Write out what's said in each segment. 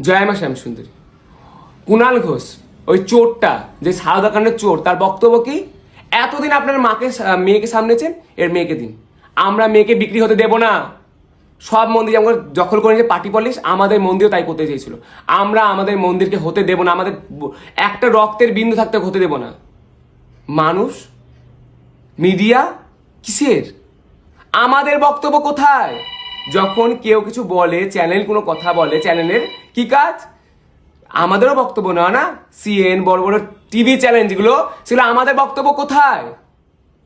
জয় মা শ্যামসুন্দরী কুণাল ঘোষ, ওই চোরটা, যে সারদা কাণ্ডের চোর, তার বক্তব্য কি? এতদিন আপনার মাকে মেয়েকে সামনেছেন এর মেয়েকে দিন। আমরা মেয়েকে বিক্রি হতে দেব না। সব মন্দির যেমন দখল করে নিয়েছে পার্টি পলিশ, আমাদের মন্দিরও তাই করতে চেয়েছিল। আমরা আমাদের মন্দিরকে হতে দেব না, আমাদের একটা রক্তের বিন্দু থাকতে হতে দেব না। মানুষ? মিডিয়া? কিসের? আমাদের বক্তব্য কোথায়? যখন কেউ কিছু বলে চ্যানেল কোনো কথা বলে চ্যানেলের কি কাজ? আমাদেরও বক্তব্য না? না সিএন বড় বড় টিভি চ্যানেল যেগুলো, সেগুলো আমাদের বক্তব্য কোথায়?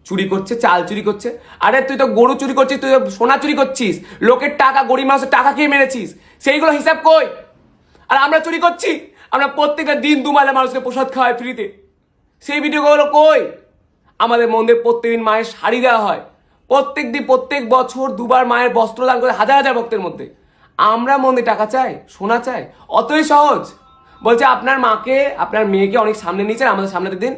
চুরি করছে, চাল চুরি করছে। আরে তুই তো গরু চুরি করছিস, তুই তো সোনা চুরি করছিস। লোকের টাকা, গরিব মানুষের টাকা খেয়ে মেরেছিস। সেইগুলো হিসাব কই? আর আমরা চুরি করছি? আমরা প্রত্যেকটা দিন দুমালে মানুষকে প্রসাদ খাওয়াই ফ্রিতে সেই ভিডিওগুলো কই? আমাদের মন্দির প্রত্যেকদিন মায়ের শাড়ি দেওয়া হয়। প্রত্যেক দিন, প্রত্যেক বছর দুবার মায়ের বস্ত্র দান করে হাজার হাজার ভক্তের মধ্যে। আমরা মন্দির টাকা চাই, সোনা চাই, অতই সহজ। বলছে, আপনার মাকে, আপনার মেয়েকে অনেক সামনে নিয়ে নিয়েছেন আমাদের সামনে দিন।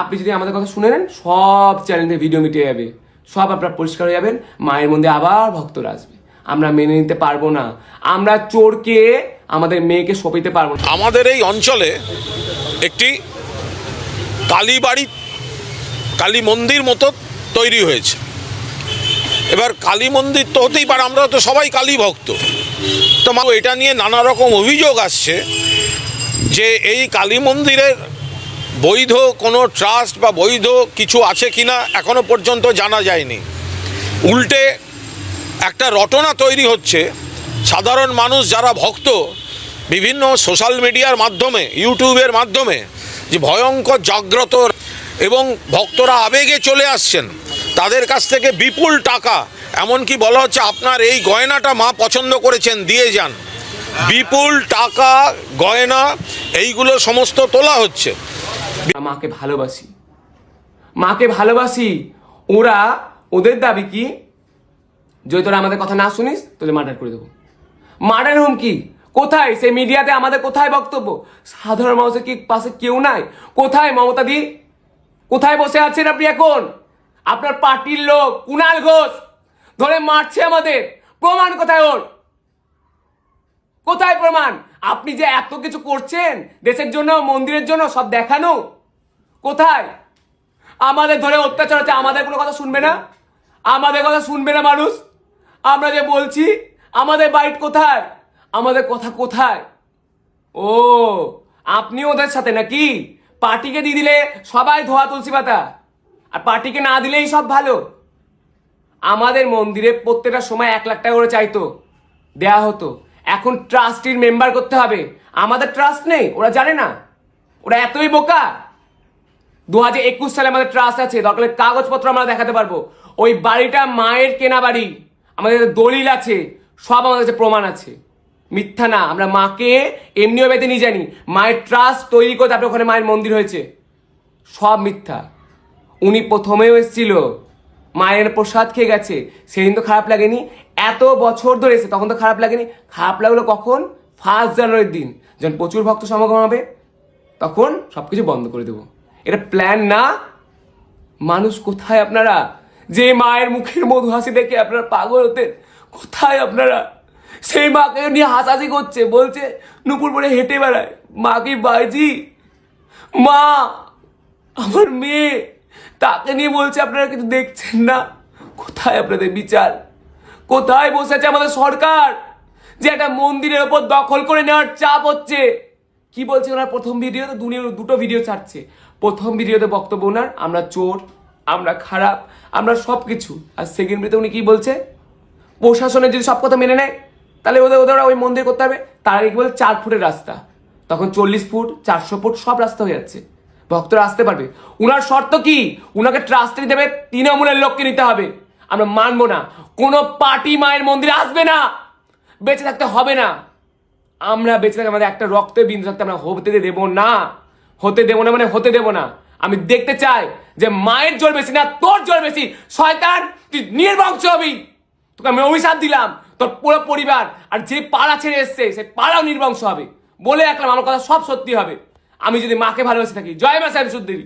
আপনি যদি আমাদের কথা শুনে নেন, সব চ্যানেলে ভিডিও মিটে যাবে। সব আপনার পরিষ্কার হয়ে যাবেন, মায়ের মধ্যে আবার ভক্তরা আসবে। আমরা মেনে নিতে পারব না। আমরা চোরকে, আমাদের মেয়েকে সপিতে পারব না। আমাদের এই অঞ্চলে একটি কালীবাড়ি, কালী মন্দির মতো তৈরি হয়েছে। এবার কালী মন্দির তো হতেই পারে, আমরা তো সবাই কালী ভক্ত। তো মা, এটা নিয়ে নানা রকম অভিযোগ আসছে যে এই কালী মন্দিরের বৈধ কোনো ট্রাস্ট বা বৈধ কিছু আছে কিনা এখনও পর্যন্ত জানা যায়নি। উল্টে একটা রটনা তৈরি হচ্ছে। সাধারণ মানুষ যারা ভক্ত, বিভিন্ন সোশ্যাল মিডিয়ার মাধ্যমে, ইউটিউবের মাধ্যমে যে ভয়ঙ্কর জাগ্রত এবং ভক্তরা আবেগে চলে আসছেন। তাদের কাছ থেকে বিপুল টাকা, এমনকি বলা হচ্ছে আপনার এই গয়নাটা মা পছন্দ করেছেন, দিয়ে যান। বিপুল টাকা, গয়না, এইগুলো সমস্ত তোলা হচ্ছে। মাকে ভালোবাসি। মাকে ভালোবাসি। ওরা ওদের দাবি কি? যদি তোরা আমাদের কথা না শুনিস, তোদের মার্ডার করে দেবো। মার্ডার হুমকি কোথায়? সেই মিডিয়াতে আমাদের কোথায় বক্তব্য? সাধারণ মানুষের কি পাশে কেউ নাই? কোথায় মমতা দি? কোথায় বসে আছেন আপনি এখন? আপনার পার্টির লোক, কুনাল ঘোষ। ধরে মারছে আমাদের। প্রমাণ কোথায় ওর? কোথায় প্রমাণ? আপনি যে এত কিছু করছেন, দেশের জন্য, মন্দিরের জন্য, সব দেখানো। কোথায়? আমাদের ধরে অত্যাচার হচ্ছে। আমাদের কোনো কথা শুনবে না? আমাদের কথা শুনবে না মানুষ? আমরা যে বলছি, আমাদের বাইট কোথায়? আমাদের কথা কোথায়? ও, আপনি ওদের সাথে নাকি? পার্টিকে দিয়ে দিলে সবাই ধোয়া তুলসী পাতা। আর পার্টিকে না দিলেই সব ভালো। আমাদের মন্দিরে প্রত্যেকটা সময় এক লাখ টাকা করে চাইতো। দেয়া হতো। এখন ট্রাস্টির মেম্বার করতে হবে। আমাদের ট্রাস্ট নেই, ওরা জানে না। ওরা এতই বোকা। দু হাজার একুশ সালে আমাদের ট্রাস্ট আছে, দরকার হলে কাগজপত্র আমরা দেখাতে পারব। ওই বাড়িটা মায়ের কেনা বাড়ি। আমাদের দলিল আছে, সব আমাদের কাছে প্রমাণ আছে। মিথ্যা না, আমরা মাকে এমনিও বেঁধে নিয়ে জানি মায়ের ট্রাস্ট তৈরি করে তারপরে ওখানে মায়ের মন্দির হয়েছে। সব মিথ্যা। উনি প্রথমেও এসেছিল। মায়ের প্রসাদ খেয়ে গেছে। সেদিন তো খারাপ লাগেনি। এত বছর ধরে এসে তখন তো খারাপ লাগেনি। খারাপ লাগল কখন? ফার্স্ট জানুয়ারির দিন। যখন প্রচুর ভক্ত সমাগম হবে, তখন সব কিছু বন্ধ করে দেবো। এটা প্ল্যান না। মানুষ কোথায় আপনারা? যে মায়ের মুখের মধু হাসি দেখে আপনারা পাগল হতেন কোথায় আপনারা? সেই মাকে নিয়ে হাসাহাসি করছে, বলছে, নুপুর পরে হেঁটে বেড়ায়। মা কি বাইজি মা, আমার মেয়ে। তাকে নিয়ে বলছে, আপনারা কিছু দেখছেন না? কোথায় আপনাদের বিচার? কোথায় বসেছে আমাদের সরকার? যে একটা মন্দিরের ওপর দখল করে নেওয়ার চাপ হচ্ছে। কি বলছে ওনার? প্রথম ভিডিওতে দুনিয়ার দুটো ভিডিও ছাড়ছে। প্রথম ভিডিওতে বক্তব্য ওনার, আমরা চোর, আমরা খারাপ, আমরা সব কিছু আর সেকেন্ড ভিডিওতে উনি কি বলছে? প্রশাসনের যদি সব কথা মেনে নেয়, তাহলে ওদের ওদের ওই মন্দির করতে হবে। তার আগে কি বলে? চার ফুটের রাস্তা। তখন চল্লিশ ফুট, চারশো ফুট সব রাস্তা হয়ে যাচ্ছে। ভক্তরা আসতে পারবে। উনার শর্ত কি? উনাকে ট্রাস্টে দেবে তৃণমূলের লোককে নিতে হবে। আমরা মানবো না। কোনো পার্টি মায়ের মন্দিরে আসবে না। বেঁচে থাকতে হবে না। আমরা বেঁচে থাকতে, আমাদের একটা রক্তের বিন্দু থাকতে আমরা হতে দেবো না। হতে দেবো না মানে হতে দেবো না। আমি দেখতে চাই যে মায়ের জোর বেশি না, তোর জোর বেশি। শয়তান, তুই নির্বংশ হবি। তোকে আমি অভিশাপ দিলাম। তোর পুরো পরিবার আর যে পাড়া ছেড়ে এসছে, সে পাড়াও নির্বংশ হবে। বলে রাখলাম, আমার কথা সব সত্যি হবে। আমি যদি মাকে ভালোবেসে থাকি। জয় মা সাহেব সুদ্দেবী